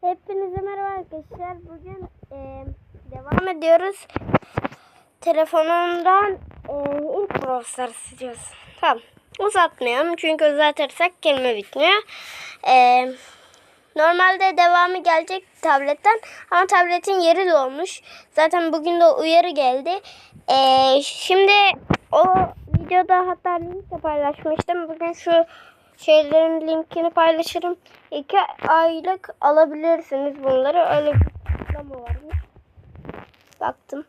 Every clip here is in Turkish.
Hepinize merhaba arkadaşlar. Bugün e, devam ediyoruz. Telefonumdan e, ilk Brawl Stars istiyoruz. Tamam. Uzatmayalım çünkü uzatırsak kelime bitmiyor. E, normalde devamı gelecek tabletten ama tabletin yeri dolmuş. Zaten bugün de uyarı geldi. E, şimdi o videoda hatta linkle paylaşmıştım. Bugün şu şeylerin linkini paylaşırım. İki aylık alabilirsiniz bunları. Öyle bir uygulama varmış. Baktım.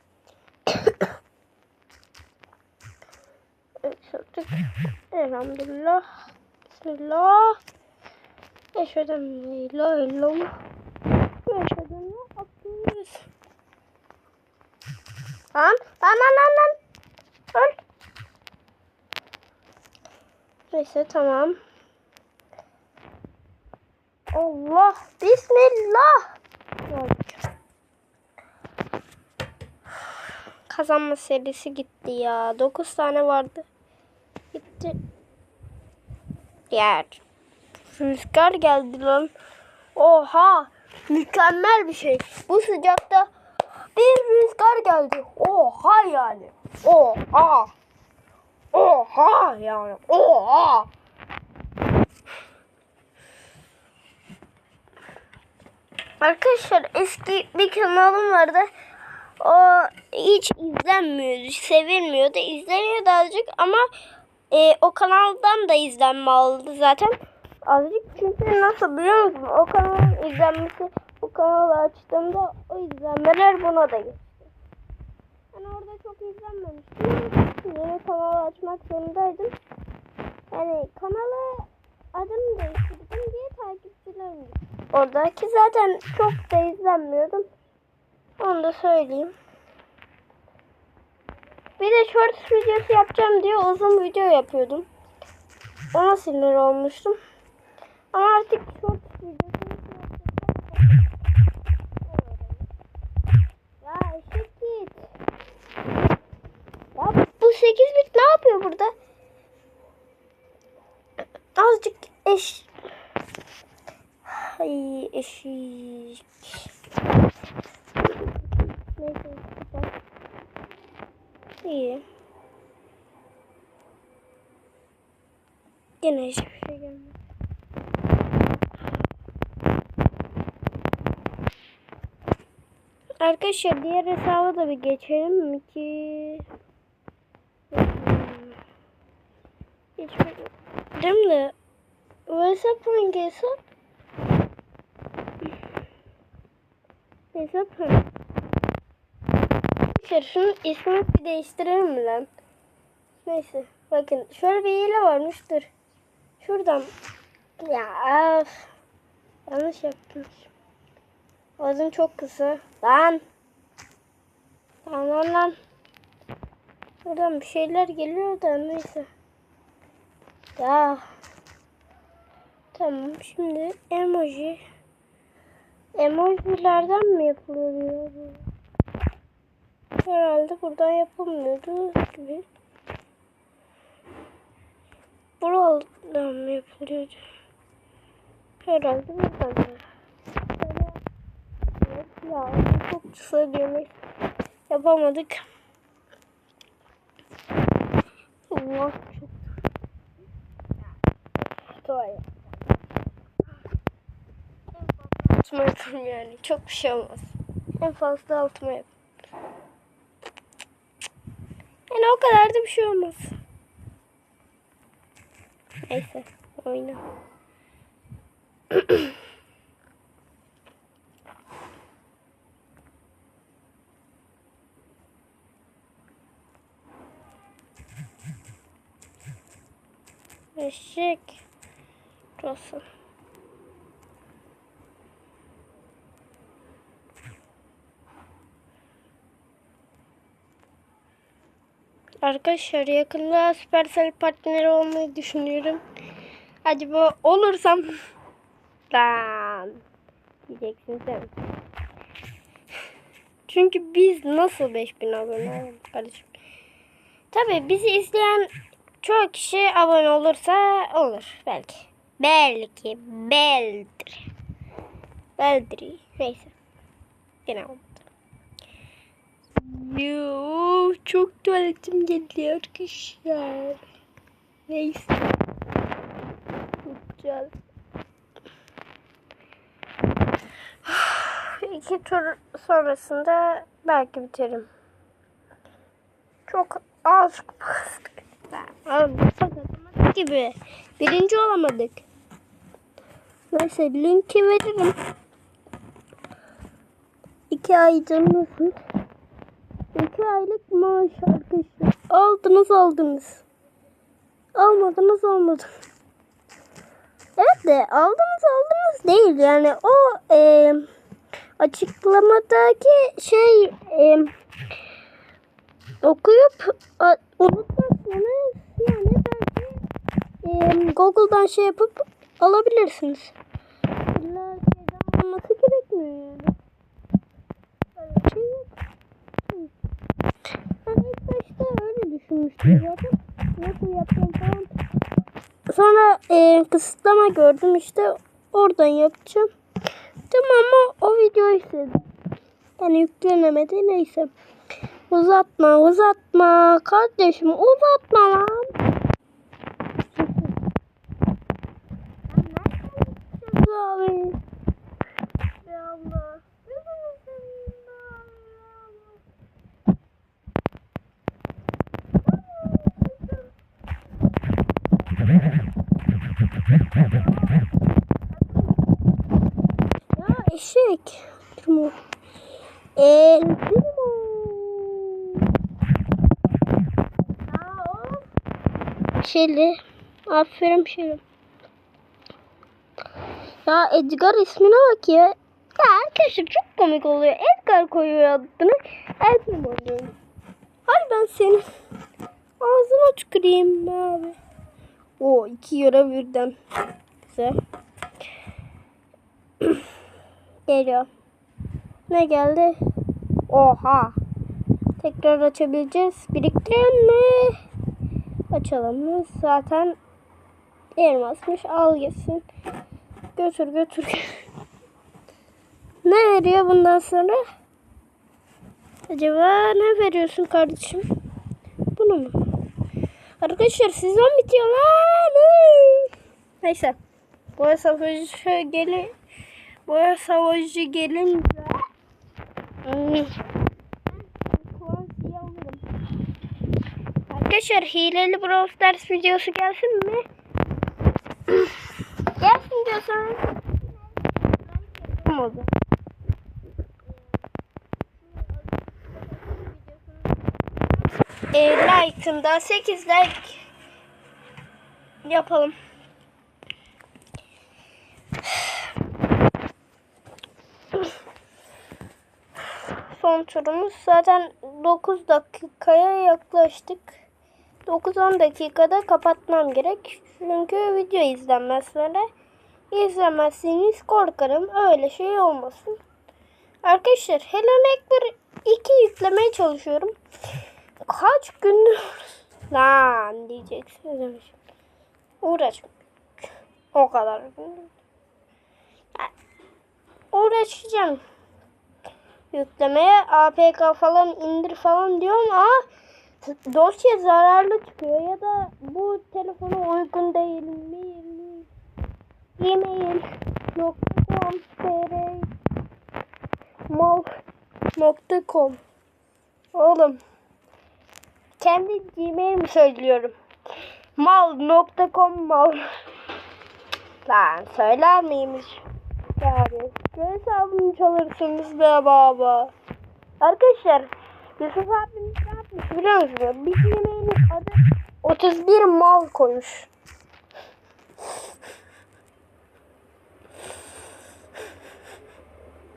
Evet, sattık. Elhamdülillah. Bismillah. Eşhedem la illallah. Eşhedem la abdülüz. Lan lan lan lan lan. Öl. Neyse tamam. Allah Bismillah. Kazanma serisi gitti ya. 9 tane vardı. Gitti. Yer. Rüzgar geldi lan. Oha. Mükemmel bir şey. Bu sıcakta bir rüzgar geldi. Oha yani. Oha. Oha yani. Oha. Arkadaşlar eski bir kanalım vardı. O hiç izlenmiyordu, sevilmiyordu. İzleniyordu azıcık ama e, o kanaldan da izlenme aldı zaten. Azıcık çünkü nasıl biliyor musun? O kanalın izlenmesi bu kanalı açtığımda o izlenmeler buna da geçti. Yani orada çok izlenmemiştim. Yeni kanal açmak zorundaydım. Yani kanalı adını değiştirdim diye gitti. Oradaki zaten çok da izlenmiyordum. Onu da söyleyeyim. Bir de shorts videosu yapacağım diye uzun video yapıyordum. Ona sinir olmuştum. Ama artık shorts videosu Ya eşek git. Ya bu 8 bit ne yapıyor burada? Azıcık eş... Ay eşik. Neyse. İyi. Yine hiçbir şey gelmedi. Arkadaşlar diğer hesaba da bir geçelim mi ki? Geçmedim de bu hesap hangi hesap? Hangi? Arkadaşlar şunun bir değiştirelim mi lan? Neyse bakın şöyle bir hile varmış dur. Şuradan ya öf. yanlış yaptım. Ağzım çok kısa. Lan. Lan lan lan. Buradan bir şeyler geliyor da neyse. Ya. Tamam şimdi emoji. Emojilerden mi yapılıyor? Herhalde buradan yapılmıyordu gibi. Buradan mı yapılıyordu? Herhalde buradan da. Ya çok kısa bir yapamadık. Allah çok Doğru. Altıma yapayım yani. Çok bir şey olmaz. En fazla altıma yap. Yani o kadar da bir şey olmaz. Neyse. Oyna. Eşek. Burası. Arkadaşlar yakında Supercell partneri olmayı düşünüyorum. Acaba olursam lan diyeceksiniz değil mi? Çünkü biz nasıl 5000 abone olduk kardeşim? Tabii bizi izleyen çok kişi abone olursa olur belki. Belki, beldir. Beldri. Neyse. Yine Yoo, çok tuvaletim geldi arkadaşlar. Neyse. Güzel. İki tur sonrasında belki bitiririm. Çok az Sakatlamak gibi. Birinci olamadık. Neyse linki veririm. İki aydınlık. İki aylık maaş arkadaşlar. Aldınız aldınız. Almadınız almadınız. Evet de aldınız aldınız değil. Yani o e, açıklamadaki şey e, okuyup a, unutmazsanız yani belki e, Google'dan şey yapıp alabilirsiniz. İlla şeyden alması gerekmiyor yani. Böyle bir şey yok. Hı. Ben ilk başta öyle düşünmüştüm zaten. Nasıl yapacağım falan. Sonra e, kısıtlama gördüm işte oradan yapacağım. Tamam ama o videoyu izledim. Yani yüklenemedi neyse. Uzatma uzatma kardeşim uzatma lan. Abi. Ya Allah. Ya eşek. Primo. El Primo. Şeli. Aferin Şeli. Ya Edgar ismine bak ya. Ya arkadaşlar çok komik oluyor. Edgar koyuyor adını. Primo diyorum. Hay ben senin ağzına tüküreyim abi. O iki yara birden. Güzel. Geliyor. Ne geldi? Oha. Tekrar açabileceğiz. Biriktirelim mi? Açalım mı? Zaten elmasmış. Al gitsin. Götür götür. ne veriyor bundan sonra? Acaba ne veriyorsun kardeşim? Bunu mu? Arkadaşlar sizden bitiyor lan. Neyse. Boya savaşı geli Boya savaşı gelince Hmm. Arkadaşlar hileli Brawl Stars videosu gelsin mi? gelsin diyorsanız olmadı. E, like'ında 8 like yapalım. Son turumuz zaten 9 dakikaya yaklaştık. 9-10 dakikada kapatmam gerek. Çünkü video izlenmez böyle. İzlemezseniz korkarım öyle şey olmasın. Arkadaşlar Hello Neighbor 2 yüklemeye çalışıyorum. Kaç gündür lan diyeceksiniz. Uğraş. O kadar. Uğraşacağım. Yüklemeye APK falan indir falan diyorum ama dosya zararlı çıkıyor ya da bu telefona uygun değil mi? E-mail .com mal.com Oğlum kendi gmail'imi söylüyorum. Mal.com mal. Lan söyler miymiş? Yani hesabımı çalırsınız be baba. Arkadaşlar Yusuf abimiz ne yapmış biliyor musunuz? Bir yemeğinin adı 31 mal koymuş.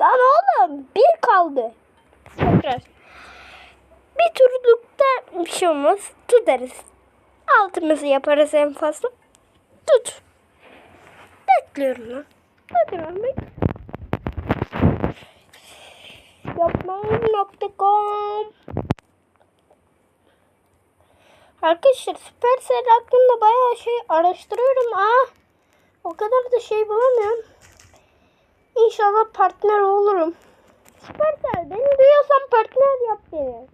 Lan oğlum bir kaldı. Tekrar. Bir turlukta bir şey olmaz. Tutarız. Altımızı yaparız en fazla. Tut. Bekliyorum lan. Hadi ben bek. Yapmayın.com Arkadaşlar Supercell hakkında bayağı şey araştırıyorum. Aa, o kadar da şey bulamıyorum. İnşallah partner olurum. Süpersel beni duyuyorsan partner yap beni.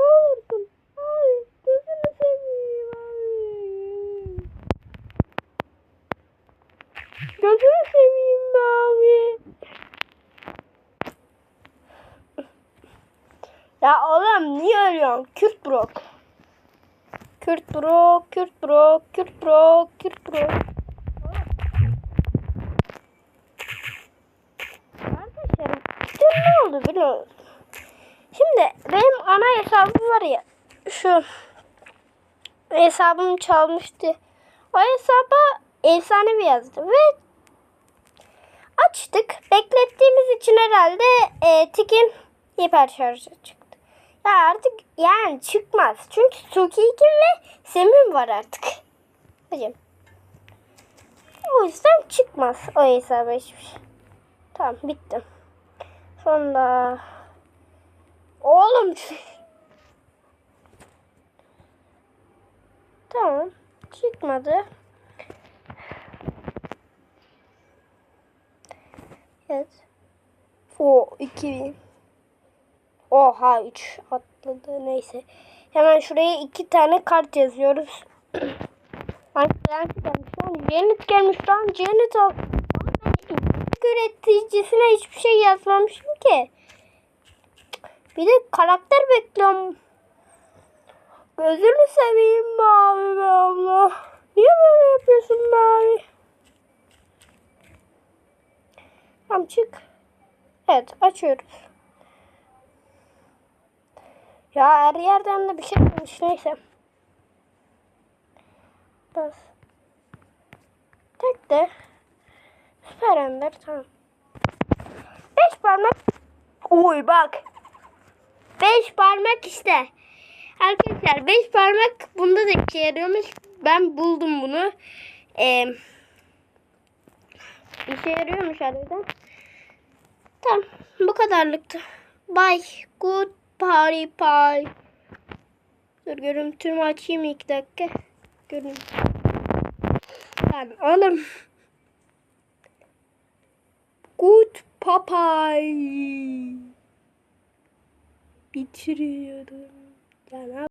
Ne olursun. Ay gözünü seveyim. Gözünü seveyim be abi. Ya oğlum niye ölüyorsun? Kürt brok. Kürt brok, Kürt brok, Kürt brok, Kürt brok. Arkadaşlar dün ne oldu biliyor musun? Şimdi benim ana hesabım var ya şu hesabım çalmıştı. O hesaba efsanevi yazdı ve açtık. Beklettiğimiz için herhalde e, Tik'in hiper şarjı çıktı. Ya artık yani çıkmaz. Çünkü Suki'kin ve Sem'in var artık. Hocam. O yüzden çıkmaz o hesaba hiçbir şey. Tamam bitti. Sonra oğlum tamam çıkmadı. Evet. O 2000. Oha 3 atladı neyse. Hemen şuraya iki tane kart yazıyoruz. Frank gelmiş lan. Janet gelmiş lan. Janet al. Üreticisine hiçbir şey yazmamışım ki. Bir de karakter bekliyorum. Gözünü seveyim mavi be abla. Niye böyle yapıyorsun mavi? Tamam çık. Evet açıyoruz. Ya her yerden de bir şey demiş neyse. Bas. Tek de. Süper Ender tamam. Beş parmak. Oy bak. Beş parmak işte. Arkadaşlar beş parmak bunda da işe yarıyormuş. Ben buldum bunu. Ee, işe yarıyormuş harbiden. Tamam bu kadarlıktı. Bye. Good party pie. Dur görüntümü açayım iki dakika. Görün. Lan oğlum. Good papay. Bitiriyorum. Ya ne